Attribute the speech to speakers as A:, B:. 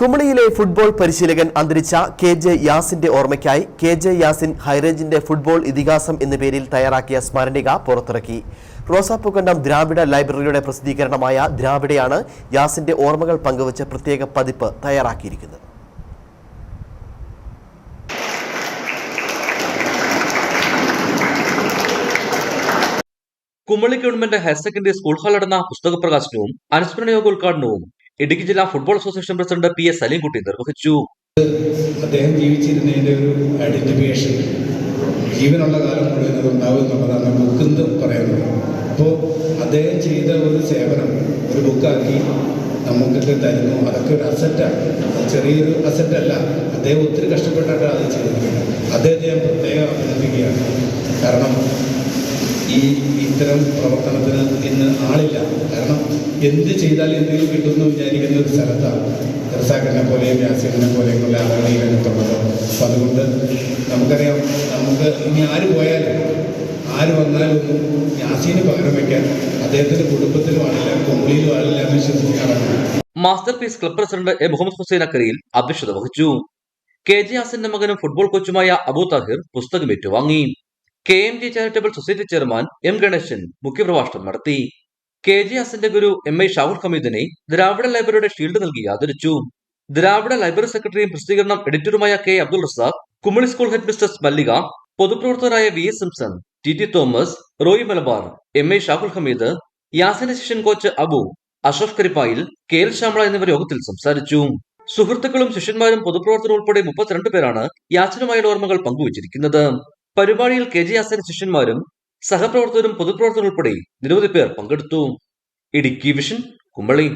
A: കുമളിയിലെ football പരിശീലകൻ അന്തരിച്ച K J യാസിന്റെ ഓർമ്മയ്ക്കായി കെ ജെ യാസിൻ ഹൈറേഞ്ചിന്റെ ഫുട്ബോൾ ഇതിഹാസം എന്ന പേരിൽ തയ്യാറാക്കിയ സ്മരണിക പുറത്തിറക്കി. റോസാപ്പൂക്കണ്ടം ദ്രാവിഡ ലൈബ്രറിയുടെ പ്രസിദ്ധീകരണമായ ദ്രാവിഡയാണ് യാസിന്റെ ഓർമ്മകൾ പങ്കുവച്ച് പ്രത്യേക പതിപ്പ് തയ്യാറാക്കിയിരിക്കുന്നത്.
B: Kumily government higher secondary school hall നടന്ന പുസ്തക പ്രകാശനവും അനുസ്മരണ യോഗ ഉദ്ഘാടനവും ഇടുക്കി ജില്ലാ football association president P S Salimkutty നിർവഹിച്ചു.
C: അദ്ദേഹം ജീവിച്ചിരുന്നതിന്റെ ഒരു ഐഡന്റിഫിക്കേഷൻ ജീവനുള്ള കാലം മുഴുവൻ ഉണ്ടാവും എന്നുള്ളതാണ് ബുക്കെന്ന് പറയുന്നത്. അപ്പോൾ അദ്ദേഹം ചെയ്ത ഒരു സേവനം ഒരു ബുക്കാക്കി നമുക്കൊക്കെ തരുന്നു. അതൊക്കെ ഒരു അസറ്റാണ് ചെറിയൊരു അസറ്റല്ല അദ്ദേഹം ഒത്തിരി കഷ്ടപ്പെട്ടിട്ടാണ് അത് ചെയ്തിരിക്കുന്നത്. അദ്ദേഹത്തെ ഞാൻ പ്രത്യേകം അഭിനന്ദിക്കുകയാണ്. കാരണം ഈ ഇത്തരം പ്രവർത്തനത്തിന് ഇന്ന് ആളില്ല. കാരണം എന്ത് ചെയ്താൽ എന്തെങ്കിലും കിട്ടുമെന്ന് വിചാരിക്കുന്ന ഒരു സ്ഥലത്താണ് റസാഖിനെ പോലെയും യാസിനെ പോലെയും ഉള്ള ആളുകൾ ഈ രംഗത്തുള്ളത്. അപ്പം അതുകൊണ്ട് നമുക്കറിയാം നമുക്ക് ഇനി ആര് പോയാലും ആര് വന്നാലും വ്യാസീന് യാസീന് പകരം വയ്ക്കാൻ അദ്ദേഹത്തിന്റെ കുടുംബത്തിലും ആളില്ല കൊമ്പിളിയിലും ആളില്ല എന്ന് വിശ്വസിക്കാറാണ്.
B: Master piece club president A Muhammad Hussain അക്കരയിൽ അധ്യക്ഷത വഹിച്ചു. കെ ജെ യാസിന്റെ മകനും ഫുട്ബോൾ കോച്ചുമായ അബു താഹിർ പുസ്തകം ഏറ്റുവാങ്ങി. K M G charitable society chairman M Ganesan മുഖ്യപ്രഭാഷണം നടത്തി. കെ ജി ഹസന്റെ ഗുരു എം ഐ ഷാഹുൽ ഹമീദിനെ ദ്രാവിഡ ലൈബ്രറിയുടെ ഷീൽഡ് നൽകി ആദരിച്ചു. ദ്രാവിഡ ലൈബ്രറി സെക്രട്ടറിയും പ്രസിദ്ധീകരണം എഡിറ്ററുമായ K Abdul Razak Kumily school head mistress Mallika പൊതുപ്രവർത്തകരായ V S Simson T T Thomas Roy Malabar M I Shahul Hameed യാസിന്റെ ശിഷ്യൻ coach Abu Ashraf Karippayil K L Shyamala എന്നിവർ യോഗത്തിൽ സംസാരിച്ചു. സുഹൃത്തുക്കളും ശിഷ്യന്മാരും പൊതുപ്രവർത്തകരും ഉൾപ്പെടെ മുപ്പത്തിരണ്ട് പേരാണ് യാസിനുമായുള്ള ഓർമ്മകൾ പങ്കുവച്ചിരിക്കുന്നത്. പരിപാടിയിൽ കെ ജെ യാസിന്റെ ശിഷ്യന്മാരും സഹപ്രവർത്തകരും പൊതുപ്രവർത്തകരും ഉൾപ്പെടെ നിരവധി പേർ പങ്കെടുത്തു. ഇടുക്കി വിഷൻ കുമ്പളി.